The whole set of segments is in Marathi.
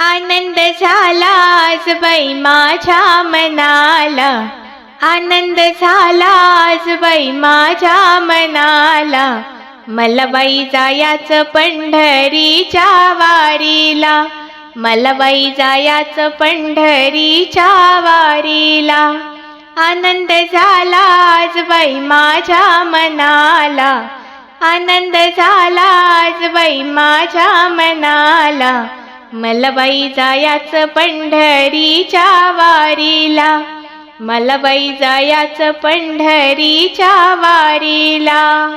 आनंद झाला आज बाई माझ्या मनाला. आनंद झाला बाई माझ्या मनाला. मला बाई जायाचं पंढरीच्या वारीला. मला बाई जायाचं पंढरीच्या वारीला. आनंद झाला आज बाई माझ्या मनाला. आनंद झाला आज बाई माझ्या मनाला. मलबाई जायाच पंढरीच्या वारीला. मलबाई जायाच पंढरीच्या वारीला.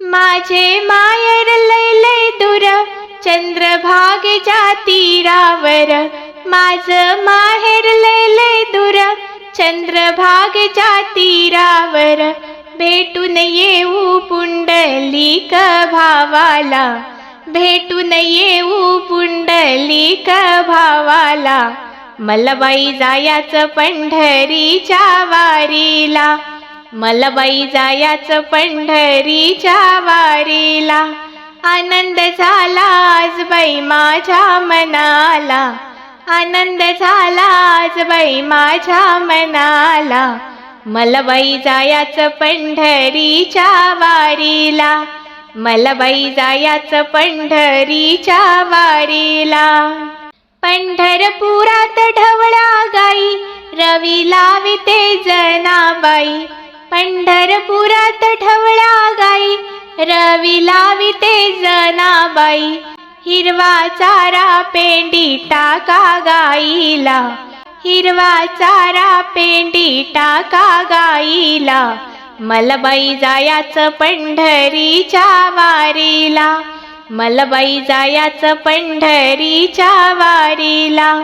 माझे मायर लय लय दूर चंद्रभाग तीरावर. माझं माहेर लय लय दूर चंद्रभागेच्या तीरावर. भेटून येऊ पुंडलिक भावाला. भेटून येऊ पुंडलिक भावाला. मलबाई जायाच पंढरीच्या वारीला. मलबाई जायाच पंढरीच्या वारीला. आनंद झाला आज बाई माझ्या मनाला. आनंद झाला आज बाई माझ्या मनाला. मलबाई जायाच पंढरीच्या वारीला. मला बाई जायाचं पंढरीच्या वारीला. पंढरपुरात ढवळा गाई रवी लाविते जनाबाई. पंढरपुरात ढवळा गाई रवी लाविते जनाबाई. हिरवा चारा पेंडी टाका गाईला. हिरवा चारा पेंडी टाका गाईला. मला बाई जायाचं पंढरीच्या वारीला. मला बाई जायाचं पंढरीच्या वारीला.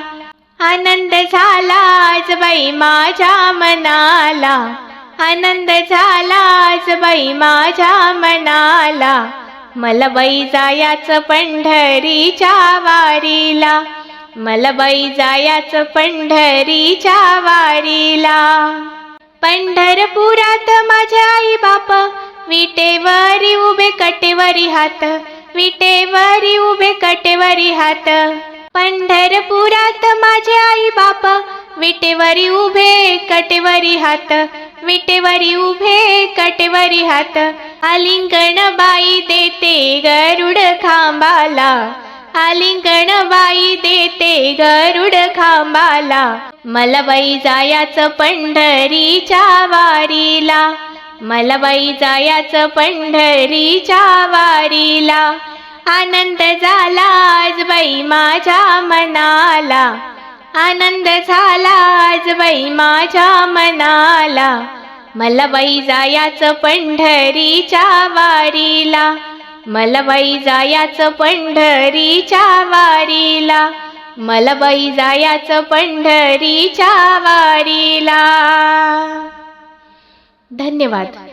आनंद झाला आज बाई माझ्या मनाला. आनंद झाला आज बाई माझ्या मनाला. मला बाई जायाचं पंढरीच्या वारीला. मला बाई जायाचं पंढरीच्या वारीला. पंढरपुरात माझ्या आई बाप विटेवरी उभे कटेवरी हात विटेवरी उभे कटेवरी हात. पंढरपुरात माझे आई बाप विटेवरी उभे कटेवरी हात विटेवरी उभे कटेवरी हात. आलिंगण बाई देते गरुड खांबाला आलिंगण बाई देते गरुड खांबाला. मला बाई जायाचं पंढरीच्या वारीला. मला बाई जायाचं पंढरीच्या वारीला. आनंद झाला आज बाई माझ्या मनाला. आनंद झाला आज बाई माझ्या मनाला. मला बाई जायाचं पंढरीच्या वारीला. मलबाई जायाचं पंढरीच्या वारीला. मलबाई जायाचं पंढरीच्या वारीला. धन्यवाद.